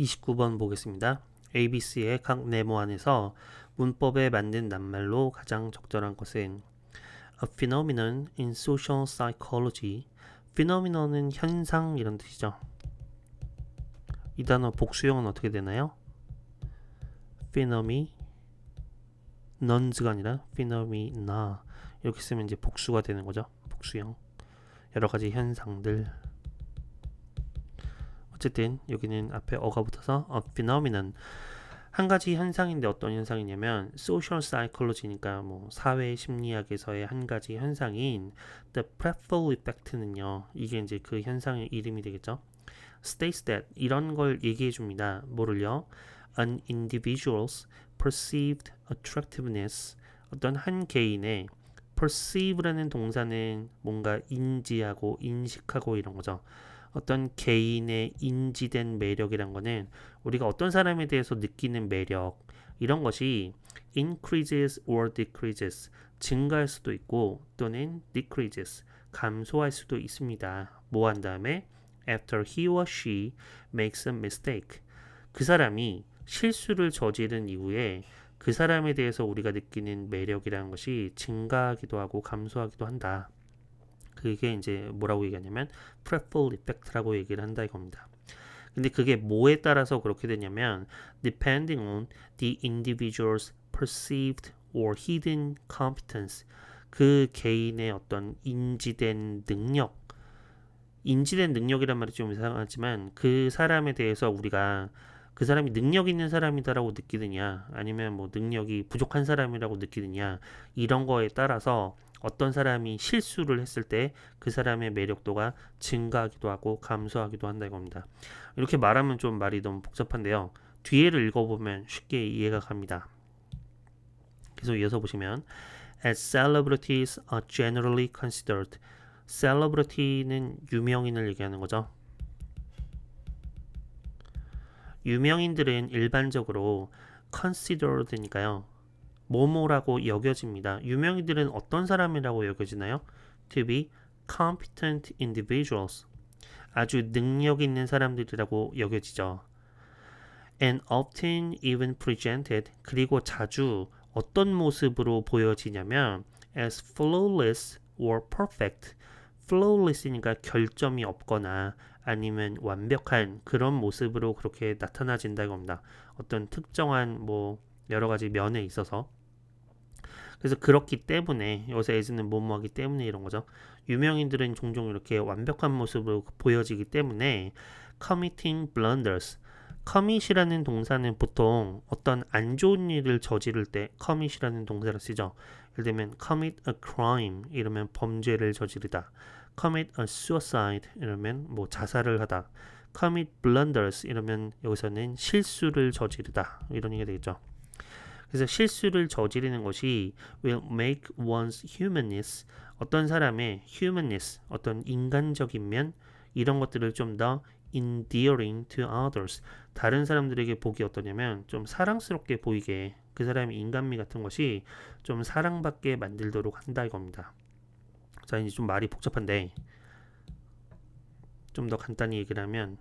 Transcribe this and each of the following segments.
29번 보겠습니다. ABC의 각 네모 안에서 문법에 맞는 낱말로 가장 적절한 것은 A phenomenon in social psychology. phenomenon은 현상 이런 뜻이죠. 이 단어 복수형은 어떻게 되나요? phenomena nons가 아니라 phenomena 이렇게 쓰면 이제 복수가 되는 거죠. 복수형. 여러 가지 현상들 어쨌든 여기는 앞에 어가 붙어서 a phenomenon 한 가지 현상인데 어떤 현상이냐면 social psychology니까 뭐 사회 심리학에서의 한 가지 현상인 the pratfall effect는요 이게 이제 그 현상의 이름이 되겠죠 states that 이런 걸 얘기해 줍니다 뭐를요 an individual's perceived attractiveness 어떤 한 개인의 perceive라는 동사는 뭔가 인지하고 인식하고 이런 거죠 어떤 개인의 인지된 매력이란 거는 우리가 어떤 사람에 대해서 느끼는 매력 이런 것이 increases or decreases 증가할 수도 있고 또는 decreases 감소할 수도 있습니다. 뭐 한 다음에 after he or she makes a mistake 그 사람이 실수를 저지른 이후에 그 사람에 대해서 우리가 느끼는 매력이라는 것이 증가하기도 하고 감소하기도 한다. 그게 이제 뭐라고 얘기하냐면 pratfall effect라고 얘기를 한다 이겁니다. 근데 그게 뭐에 따라서 그렇게 되냐면 depending on the individual's perceived or hidden competence 그 개인의 어떤 인지된 능력 인지된 능력이란 말이 좀 이상하지만 그 사람에 대해서 우리가 그 사람이 능력 있는 사람이다라고 느끼느냐 아니면 뭐 능력이 부족한 사람이라고 느끼느냐 이런 거에 따라서 어떤 사람이 실수를 했을 때 그 사람의 매력도가 증가하기도 하고 감소하기도 한다 이겁니다. 이렇게 말하면 좀 말이 너무 복잡한데요. 뒤에를 읽어보면 쉽게 이해가 갑니다. 계속 이어서 보시면 As celebrities are generally considered celebrity는 유명인을 얘기하는 거죠. 유명인들은 일반적으로 considered니까요. 뭐뭐라고 여겨집니다. 유명인들은 어떤 사람이라고 여겨지나요? To be competent individuals. 아주 능력 있는 사람들이라고 여겨지죠. And often even presented. 그리고 자주 어떤 모습으로 보여지냐면 as flawless or perfect. flawless니까 결점이 없거나 아니면 완벽한 그런 모습으로 그렇게 나타나진다고 합니다. 어떤 특정한 뭐 여러 가지 면에 있어서 그래서 그렇기 때문에 요새 에즈는 뭐뭐하기 때문에 이런 거죠. 유명인들은 종종 이렇게 완벽한 모습으로 보여지기 때문에 committing blunders commit이라는 동사는 보통 어떤 안 좋은 일을 저지를 때 commit이라는 동사를 쓰죠. 예를 들면 commit a crime 이러면 범죄를 저지르다. commit a suicide 이러면 뭐 자살을 하다. commit blunders 이러면 여기서는 실수를 저지르다. 이런 얘기가 되겠죠. 그래서 실수를 저지르는 것이 will make one's humanness 어떤 사람의 humanness 어떤 인간적인 면 이런 것들을 좀 더 endearing to others 다른 사람들에게 보기 어떠냐면 좀 사랑스럽게 보이게 그 사람의 인간미 같은 것이 좀 사랑받게 만들도록 한다 이겁니다. 자 이제 좀 말이 복잡한데 좀 더 간단히 얘기를 하면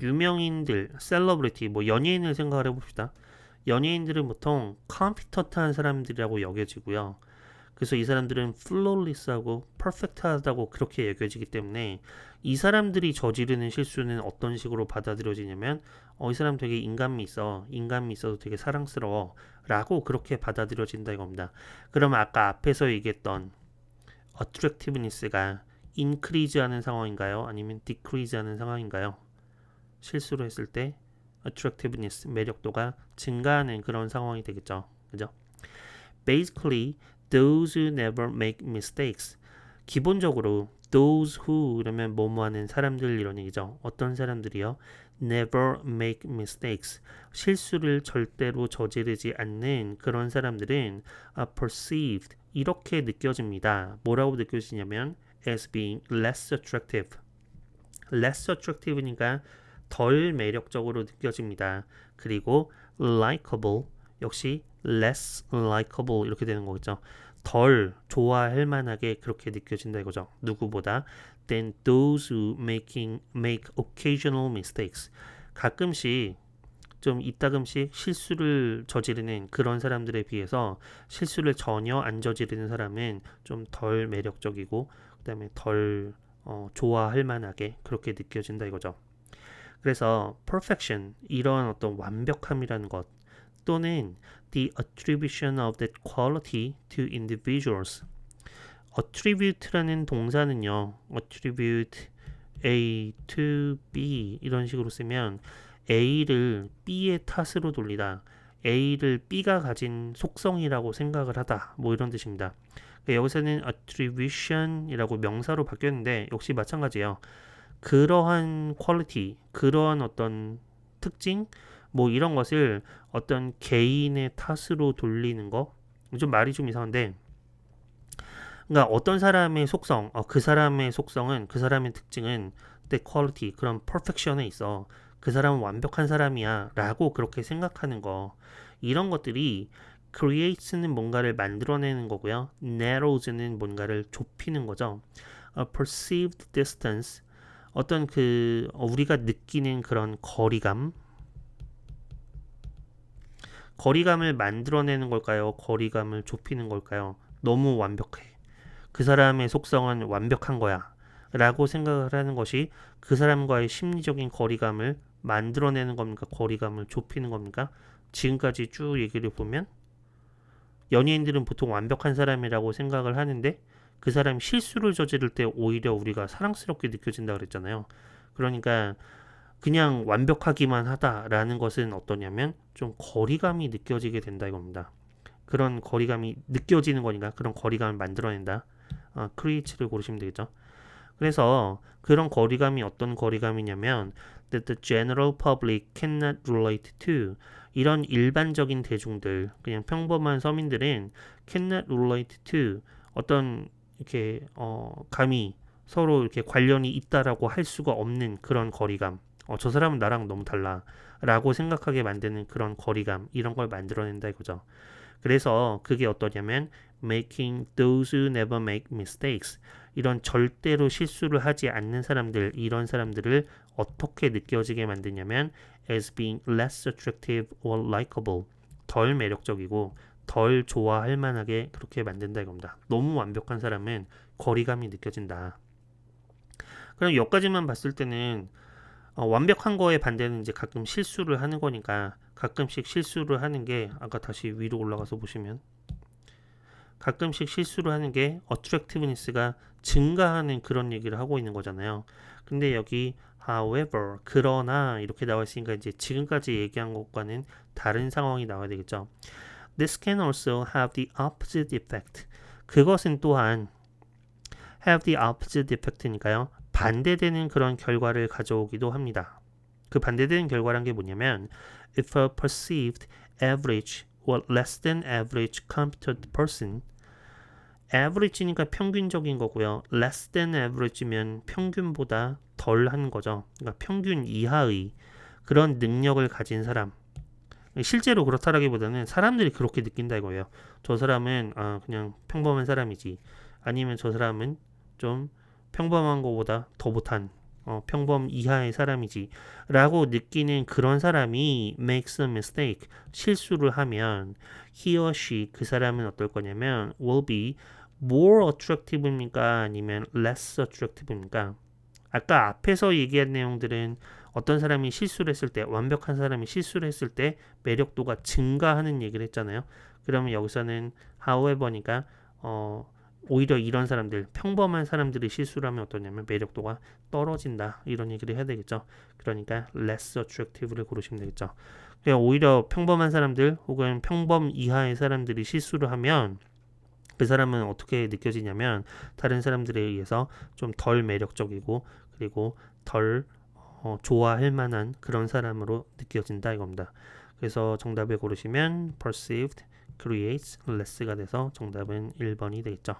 유명인들, 셀러브리티, 뭐 연예인을 생각을 해봅시다. 연예인들은 보통 컴퓨터트한 사람들이라고 여겨지고요. 그래서 이 사람들은 플로리스하고 퍼펙트하다고 그렇게 여겨지기 때문에 이 사람들이 저지르는 실수는 어떤 식으로 받아들여지냐면 어, 이 사람 되게 인간미 있어. 인간미 있어도 되게 사랑스러워. 라고 그렇게 받아들여진다 이겁니다. 그러면 아까 앞에서 얘기했던 attractiveness가 increase 하는 상황인가요? 아니면 decrease 하는 상황인가요? 실수로 했을 때 attractiveness 매력도가 증가하는 그런 상황이 되겠죠. 그죠? Basically, those who never make mistakes. 기본적으로 those who 이러면 뭐뭐 하는 사람들 이런 얘기죠. 어떤 사람들이요? never make mistakes. 실수를 절대로 저지르지 않는 그런 사람들은 are perceived 이렇게 느껴집니다. 뭐라고 느껴지냐면 as being less attractive. less attractive니까 덜 매력적으로 느껴집니다. 그리고 likable 역시 less likable 이렇게 되는 거겠죠. 덜 좋아할 만하게 그렇게 느껴진다 이거죠. 누구보다 than those who making make occasional mistakes. 가끔씩 좀 이따금씩 실수를 저지르는 그런 사람들에 비해서 실수를 전혀 안 저지르는 사람은 좀 덜 매력적이고 그다음에 덜 어, 좋아할 만하게 그렇게 느껴진다 이거죠. 그래서 perfection 이런 어떤 완벽함이라는 것 또는 the attribution of that quality to individuals attribute라는 동사는요 attribute A to B 이런 식으로 쓰면 A를 B의 탓으로 돌리다 A를 B가 가진 속성이라고 생각을 하다 뭐 이런 뜻입니다 그러니까 여기서는 attribution이라고 명사로 바뀌었는데 역시 마찬가지예요 그러한 퀄리티 그러한 어떤 특징 뭐 이런 것을 어떤 개인의 탓으로 돌리는 거? 좀 말이 좀 이상한데. 그러니까 어떤 사람의 속성 어, 그 사람의 속성은 그 사람의 특징은 때 퀄리티 그런 퍼펙션에 있어. 그 사람은 완벽한 사람이야 라고 그렇게 생각하는 거. 이런 것들이 creates는 뭔가를 만들어내는 거고요. narrows는 뭔가를 좁히는 거죠. a perceived distance 어떤 그 어, 우리가 느끼는 그런 거리감 거리감을 만들어내는 걸까요? 거리감을 좁히는 걸까요? 너무 완벽해. 그 사람의 속성은 완벽한 거야. 라고 생각을 하는 것이 그 사람과의 심리적인 거리감을 만들어내는 겁니까? 거리감을 좁히는 겁니까? 지금까지 쭉 얘기를 보면 연예인들은 보통 완벽한 사람이라고 생각을 하는데 그 사람이 실수를 저지를 때 오히려 우리가 사랑스럽게 느껴진다 그랬잖아요. 그러니까 그냥 완벽하기만 하다라는 것은 어떠냐면 좀 거리감이 느껴지게 된다 이겁니다. 그런 거리감이 느껴지는 거니까 그런 거리감을 만들어낸다. 어, 크리에이츠를 고르시면 되겠죠. 그래서 그런 거리감이 어떤 거리감이냐면 that the general public cannot relate to 이런 일반적인 대중들 그냥 평범한 서민들은 cannot relate to 어떤 이렇게 어 감히 서로 이렇게 관련이 있다라고 할 수가 없는 그런 거리감. 어, 저 사람은 나랑 너무 달라 라고 생각하게 만드는 그런 거리감 이런 걸 만들어낸다 이거죠. 그래서 그게 어떠냐면 making those who never make mistakes. 이런 절대로 실수를 하지 않는 사람들 이런 사람들을 어떻게 느껴지게 만드냐면 as being less attractive or likable 덜 매력적이고 덜 좋아할 만하게 그렇게 만든다 이겁니다. 너무 완벽한 사람은 거리감이 느껴진다. 그럼 여기까지만 봤을 때는 어, 완벽한 거에 반대는 이제 가끔 실수를 하는 거니까 가끔씩 실수를 하는 게 아까 다시 위로 올라가서 보시면 가끔씩 실수를 하는 게 attractiveness가 증가하는 그런 얘기를 하고 있는 거잖아요. 근데 여기 however 그러나 이렇게 나와 있으니까 이제 지금까지 얘기한 것과는 다른 상황이 나와야 되겠죠. This can also have the opposite effect. 그것은 또한 have the opposite effect니까요. 반대되는 그런 결과를 가져오기도 합니다. 그 반대되는 결과란 게 뭐냐면 if a perceived average or less than average competent person average니까 평균적인 거고요. less than average면 평균보다 덜한 거죠. 그러니까 평균 이하의 그런 능력을 가진 사람. 실제로 그렇다라기보다는 사람들이 그렇게 느낀다 이거예요. 저 사람은 아, 그냥 평범한 사람이지. 아니면 저 사람은 좀 평범한 것보다 더 못한 어, 평범 이하의 사람이지 라고 느끼는 그런 사람이 makes a mistake 실수를 하면 he or she 그 사람은 어떨 거냐면 will be more attractive입니까 아니면 less attractive입니까 아까 앞에서 얘기한 내용들은 어떤 사람이 실수를 했을 때 완벽한 사람이 실수를 했을 때 매력도가 증가하는 얘기를 했잖아요. 그러면 여기서는 however니까 어 오히려 이런 사람들 평범한 사람들이 실수를 하면 어떠냐면 매력도가 떨어진다. 이런 얘기를 해야 되겠죠. 그러니까 less attractive를 고르시면 되겠죠. 그러니까 오히려 평범한 사람들 혹은 평범 이하의 사람들이 실수를 하면 그 사람은 어떻게 느껴지냐면 다른 사람들에 의해서 좀 덜 매력적이고 그리고 덜 어, 좋아할 만한 그런 사람으로 느껴진다 이겁니다. 그래서 정답을 고르시면 perceived creates less가 돼서 정답은 1번이 되겠죠